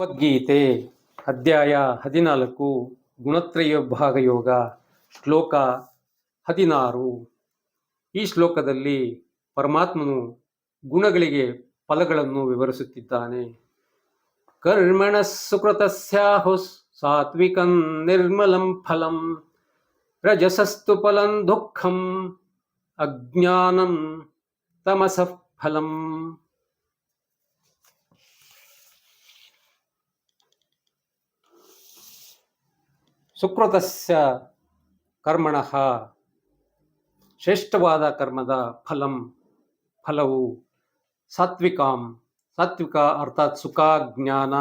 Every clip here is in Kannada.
ಭಗವದ್ಗೀತೆ ಅಧ್ಯಾಯ ಹದಿನಾಲ್ಕು, ಗುಣತ್ರಯ ಭಾಗಯೋಗ ಯೋಗ ಶ್ಲೋಕ ಹದಿನಾರು. ಈ ಶ್ಲೋಕದಲ್ಲಿ ಪರಮಾತ್ಮನು ಗುಣಗಳಿಗೆ ಫಲಗಳನ್ನು ವಿವರಿಸುತ್ತಿದ್ದಾನೆ. ಕರ್ಮಣ ಸುಕೃತಸ್ಯಾಹು ಸಾತ್ವಿಕಂ ನಿರ್ಮಲಂ ಫಲಂ, ರಜಸಸ್ತು ಫಲಂ ದುಃಖಂ, ಅಜ್ಞಾನಂ ತಮಸಃ ಫಲಂ. ಸುಕೃತಸ್ಯ ಕರ್ಮಣಃ. ಶ್ರೇಷ್ಠವಾದ ಕರ್ಮದ ಫಲಂ, ಫಲವು ಸಾತ್ವಿಕಾಂ. ಸಾತ್ವಿಕ ಅರ್ಥಾತ್ ಸುಖ, ಜ್ಞಾನ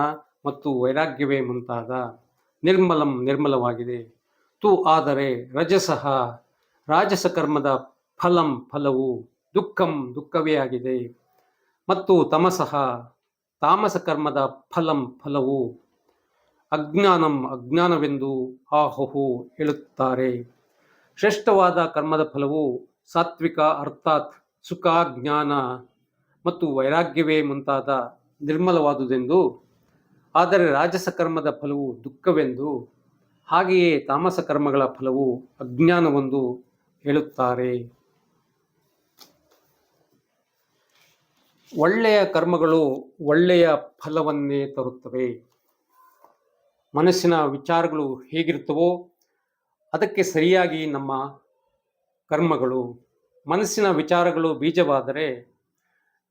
ಮತ್ತು ವೈರಾಗ್ಯವೇ ಮುಂತಾದ ನಿರ್ಮಲಂ ನಿರ್ಮಲವಾಗಿದೆ. ತು ಆದರೆ ರಜಸಃ. ರಾಜಸ ಕರ್ಮದ ಫಲಂ, ಫಲವು ದುಃಖಂ, ದುಃಖವೇ ಆಗಿದೆ. ಮತ್ತು ತಮಸಃ. ತಾಮಸ ಕರ್ಮದ ಫಲಂ, ಫಲವು ಅಜ್ಞಾನಂ, ಅಜ್ಞಾನವೆಂದು ಆಹುಹು ಹೇಳುತ್ತಾರೆ. ಶ್ರೇಷ್ಠವಾದ ಕರ್ಮದ ಫಲವು ಸಾತ್ವಿಕ ಅರ್ಥಾತ್ ಸುಖ, ಜ್ಞಾನ ಮತ್ತು ವೈರಾಗ್ಯವೇ ಮುಂತಾದ ನಿರ್ಮಲವಾದುದೆಂದು. ಆದರೆ ರಾಜಸ ಕರ್ಮದ ಫಲವು ದುಃಖವೆಂದು, ಹಾಗೆಯೇ ತಾಮಸ ಕರ್ಮಗಳ ಫಲವು ಅಜ್ಞಾನವೆಂದು ಹೇಳುತ್ತಾರೆ. ಒಳ್ಳೆಯ ಕರ್ಮಗಳು ಒಳ್ಳೆಯ ಫಲವನ್ನೇ ತರುತ್ತವೆ. ಮನಸ್ಸಿನ ವಿಚಾರಗಳು ಹೇಗಿರುತ್ತವೋ ಅದಕ್ಕೆ ಸರಿಯಾಗಿ ನಮ್ಮ ಕರ್ಮಗಳು, ಮನಸ್ಸಿನ ವಿಚಾರಗಳು ಬೀಜವಾದರೆ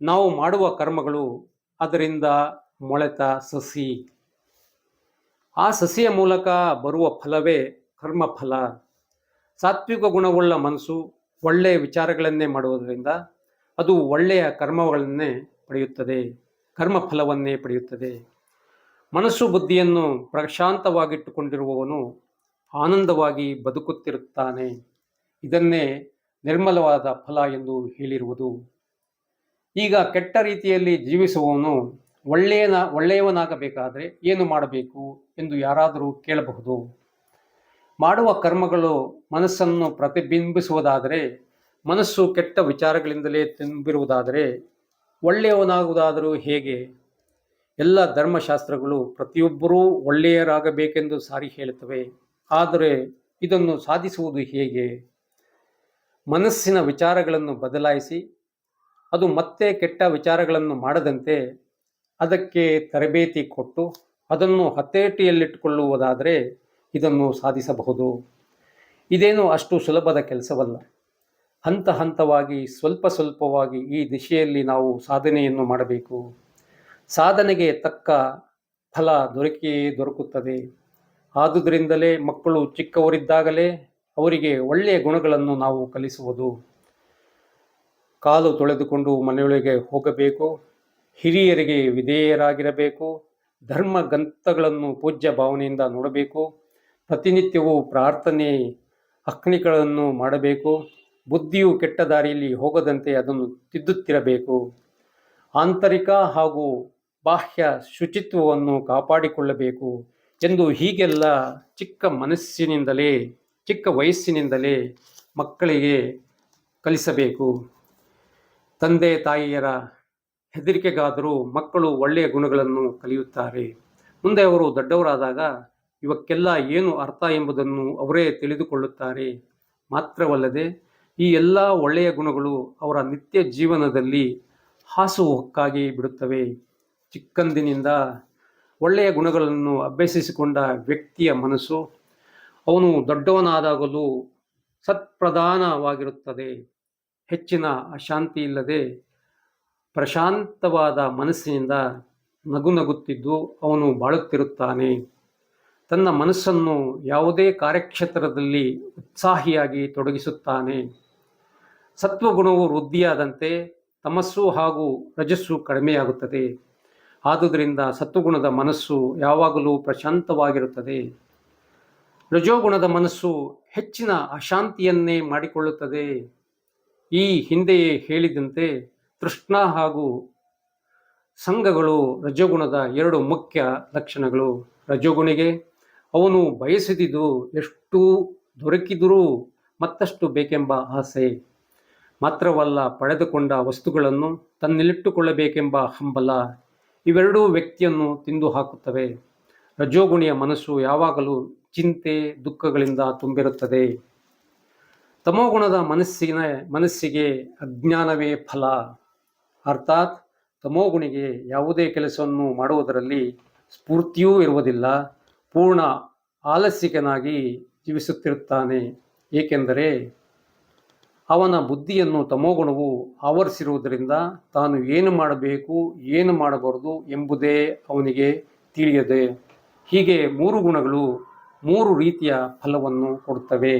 ನಾವು ಮಾಡುವ ಕರ್ಮಗಳು ಅದರಿಂದ ಮೊಳೆತ ಸಸಿ. ಆ ಸಸಿಯ ಮೂಲಕ ಬರುವ ಫಲವೇ ಕರ್ಮಫಲ. ಸಾತ್ವಿಕ ಗುಣವುಳ್ಳ ಮನಸ್ಸು ಒಳ್ಳೆಯ ವಿಚಾರಗಳನ್ನೇ ಮಾಡುವುದರಿಂದ ಅದು ಒಳ್ಳೆಯ ಕರ್ಮಗಳನ್ನೇ ಪಡೆಯುತ್ತದೆ, ಕರ್ಮಫಲವನ್ನೇ ಪಡೆಯುತ್ತದೆ. ಮನಸ್ಸು ಬುದ್ಧಿಯನ್ನು ಪ್ರಶಾಂತವಾಗಿಟ್ಟುಕೊಂಡಿರುವವನು ಆನಂದವಾಗಿ ಬದುಕುತ್ತಿರುತ್ತಾನೆ. ಇದನ್ನೇ ನಿರ್ಮಲವಾದ ಫಲ ಎಂದು ಹೇಳಿರುವುದು. ಈಗ ಕೆಟ್ಟ ರೀತಿಯಲ್ಲಿ ಜೀವಿಸುವವನು ಒಳ್ಳೆಯನ, ಒಳ್ಳೆಯವನಾಗಬೇಕಾದರೆ ಏನು ಮಾಡಬೇಕು ಎಂದು ಯಾರಾದರೂ ಕೇಳಬಹುದು. ಮಾಡುವ ಕರ್ಮಗಳು ಮನಸ್ಸನ್ನು ಪ್ರತಿಬಿಂಬಿಸುವುದಾದರೆ, ಮನಸ್ಸು ಕೆಟ್ಟ ವಿಚಾರಗಳಿಂದಲೇ ತುಂಬಿರುವುದಾದರೆ, ಒಳ್ಳೆಯವನಾಗುವುದಾದರೂ ಹೇಗೆ? ಎಲ್ಲ ಧರ್ಮಶಾಸ್ತ್ರಗಳು ಪ್ರತಿಯೊಬ್ಬರೂ ಒಳ್ಳೆಯರಾಗಬೇಕೆಂದು ಸಾರಿ ಹೇಳುತ್ತವೆ. ಆದರೆ ಇದನ್ನು ಸಾಧಿಸುವುದು ಹೇಗೆ? ಮನಸ್ಸಿನ ವಿಚಾರಗಳನ್ನು ಬದಲಾಯಿಸಿ, ಅದು ಮತ್ತೆ ಕೆಟ್ಟ ವಿಚಾರಗಳನ್ನು ಮಾಡದಂತೆ ಅದಕ್ಕೆ ತರಬೇತಿ ಕೊಟ್ಟು ಅದನ್ನು ಹತೇಟಿಯಲ್ಲಿಟ್ಟುಕೊಳ್ಳುವುದಾದರೆ ಇದನ್ನು ಸಾಧಿಸಬಹುದು. ಇದೇನು ಅಷ್ಟು ಸುಲಭದ ಕೆಲಸವಲ್ಲ. ಹಂತ ಹಂತವಾಗಿ, ಸ್ವಲ್ಪ ಸ್ವಲ್ಪವಾಗಿ ಈ ದಿಶೆಯಲ್ಲಿ ನಾವು ಸಾಧನೆಯನ್ನು ಮಾಡಬೇಕು. ಸಾಧನೆಗೆ ತಕ್ಕ ಫಲ ದೊರಕಿ ದೊರಕುತ್ತದೆ. ಆದುದರಿಂದಲೇ ಮಕ್ಕಳು ಚಿಕ್ಕವರಿದ್ದಾಗಲೇ ಅವರಿಗೆ ಒಳ್ಳೆಯ ಗುಣಗಳನ್ನು ನಾವು ಕಲಿಸುವುದು. ಕಾಲು ತೊಳೆದುಕೊಂಡು ಮನೆಯೊಳಗೆ ಹೋಗಬೇಕು. ಹಿರಿಯರಿಗೆ ವಿಧೇಯರಾಗಿರಬೇಕು. ಧರ್ಮ ಗ್ರಂಥಗಳನ್ನು ಪೂಜ್ಯ ಭಾವನೆಯಿಂದ ನೋಡಬೇಕು. ಪ್ರತಿನಿತ್ಯವೂ ಪ್ರಾರ್ಥನೆ ಅಕ್ನಿಗಳನ್ನು ಮಾಡಬೇಕು. ಬುದ್ಧಿಯು ಕೆಟ್ಟ ದಾರಿಯಲ್ಲಿ ಹೋಗದಂತೆ ಅದನ್ನು ತಿದ್ದುತ್ತಿರಬೇಕು. ಆಂತರಿಕ ಹಾಗೂ ಬಾಹ್ಯ ಶುಚಿತ್ವವನ್ನು ಕಾಪಾಡಿಕೊಳ್ಳಬೇಕು ಎಂದು ಹೀಗೆಲ್ಲ ಚಿಕ್ಕ ಮನಸ್ಸಿನಿಂದಲೇ, ಚಿಕ್ಕ ವಯಸ್ಸಿನಿಂದಲೇ ಮಕ್ಕಳಿಗೆ ಕಲಿಸಬೇಕು. ತಂದೆ, ತಾಯಿಯರ ಹೆದರಿಕೆಗಾದರೂ ಮಕ್ಕಳು ಒಳ್ಳೆಯ ಗುಣಗಳನ್ನು ಕಲಿಯುತ್ತಾರೆ. ಮುಂದೆ ಅವರು ದೊಡ್ಡವರಾದಾಗ ಇವಕ್ಕೆಲ್ಲ ಏನು ಅರ್ಥ ಎಂಬುದನ್ನು ಅವರೇ ತಿಳಿದುಕೊಳ್ಳುತ್ತಾರೆ. ಮಾತ್ರವಲ್ಲದೆ ಈ ಎಲ್ಲ ಒಳ್ಳೆಯ ಗುಣಗಳು ಅವರ ನಿತ್ಯ ಜೀವನದಲ್ಲಿ ಹಾಸುಹೊಕ್ಕಾಗಿ ಬಿಡುತ್ತವೆ. ಚಿಕ್ಕಂದಿನಿಂದ ಒಳ್ಳೆಯ ಗುಣಗಳನ್ನು ಅಭ್ಯಸಿಸಿಕೊಂಡ ವ್ಯಕ್ತಿಯ ಮನಸ್ಸು, ಅವನು ದೊಡ್ಡವನಾದಾಗಲೂ ಸತ್ಪ್ರಧಾನವಾಗಿರುತ್ತದೆ. ಹೆಚ್ಚಿನ ಅಶಾಂತಿ ಇಲ್ಲದೆ ಪ್ರಶಾಂತವಾದ ಮನಸ್ಸಿನಿಂದ ನಗು ನಗುತ್ತಿದ್ದು ಅವನು ಬಾಳುತ್ತಿರುತ್ತಾನೆ. ತನ್ನ ಮನಸ್ಸನ್ನು ಯಾವುದೇ ಕಾರ್ಯಕ್ಷೇತ್ರದಲ್ಲಿ ಉತ್ಸಾಹಿಯಾಗಿ ತೊಡಗಿಸುತ್ತಾನೆ. ಸತ್ವಗುಣವು ವೃದ್ಧಿಯಾದಂತೆ ತಮಸ್ಸು ಹಾಗೂ ರಜಸ್ಸು ಕಡಿಮೆಯಾಗುತ್ತದೆ. ಆದುದರಿಂದ ಸತ್ವಗುಣದ ಮನಸ್ಸು ಯಾವಾಗಲೂ ಪ್ರಶಾಂತವಾಗಿರುತ್ತದೆ. ರಜೋಗುಣದ ಮನಸ್ಸು ಹೆಚ್ಚಿನ ಅಶಾಂತಿಯನ್ನೇ ಮಾಡಿಕೊಳ್ಳುತ್ತದೆ. ಈ ಹಿಂದೆಯೇ ಹೇಳಿದಂತೆ ತೃಷ್ಣ ಹಾಗೂ ಸಂಘಗಳು ರಜೋಗುಣದ ಎರಡು ಮುಖ್ಯ ಲಕ್ಷಣಗಳು. ರಜೋಗುಣಿಗೆ ಅವನು ಬಯಸಿದುದು ಎಷ್ಟು ದೊರಕಿದರೂ ಮತ್ತಷ್ಟು ಬೇಕೆಂಬ ಆಸೆ. ಮಾತ್ರವಲ್ಲ ಪಡೆದುಕೊಂಡ ವಸ್ತುಗಳನ್ನು ತನ್ನಲ್ಲಿಟ್ಟುಕೊಳ್ಳಬೇಕೆಂಬ ಹಂಬಲ. ಇವೆರಡೂ ವ್ಯಕ್ತಿಯನ್ನು ತಿಂದು ಹಾಕುತ್ತವೆ ರಜೋಗುಣಿಯ ಮನಸ್ಸು ಯಾವಾಗಲೂ ಚಿಂತೆ, ದುಃಖಗಳಿಂದ ತುಂಬಿರುತ್ತದೆ. ತಮೋಗುಣದ ಮನಸ್ಸಿನ, ಮನಸ್ಸಿಗೆ ಅಜ್ಞಾನವೇ ಫಲ. ಅರ್ಥಾತ್ ತಮೋಗುಣಿಗೆ ಯಾವುದೇ ಕೆಲಸವನ್ನು ಮಾಡುವುದರಲ್ಲಿ ಸ್ಫೂರ್ತಿಯೂ ಇರುವುದಿಲ್ಲ. ಪೂರ್ಣ ಆಲಸ್ಯಕನಾಗಿ ಜೀವಿಸುತ್ತಿರುತ್ತಾನೆ. ಏಕೆಂದರೆ ಅವನ ಬುದ್ಧಿಯನ್ನು ತಮೋಗುಣವು ಆವರಿಸಿರುವುದರಿಂದ ತಾನು ಏನು ಮಾಡಬೇಕು, ಏನು ಮಾಡಬಾರದು ಎಂಬುದೇ ಅವನಿಗೆ ತಿಳಿಯದೆ. ಹೀಗೆ ಮೂರು ಗುಣಗಳು ಮೂರು ರೀತಿಯ ಫಲವನ್ನು ಕೊಡುತ್ತವೆ.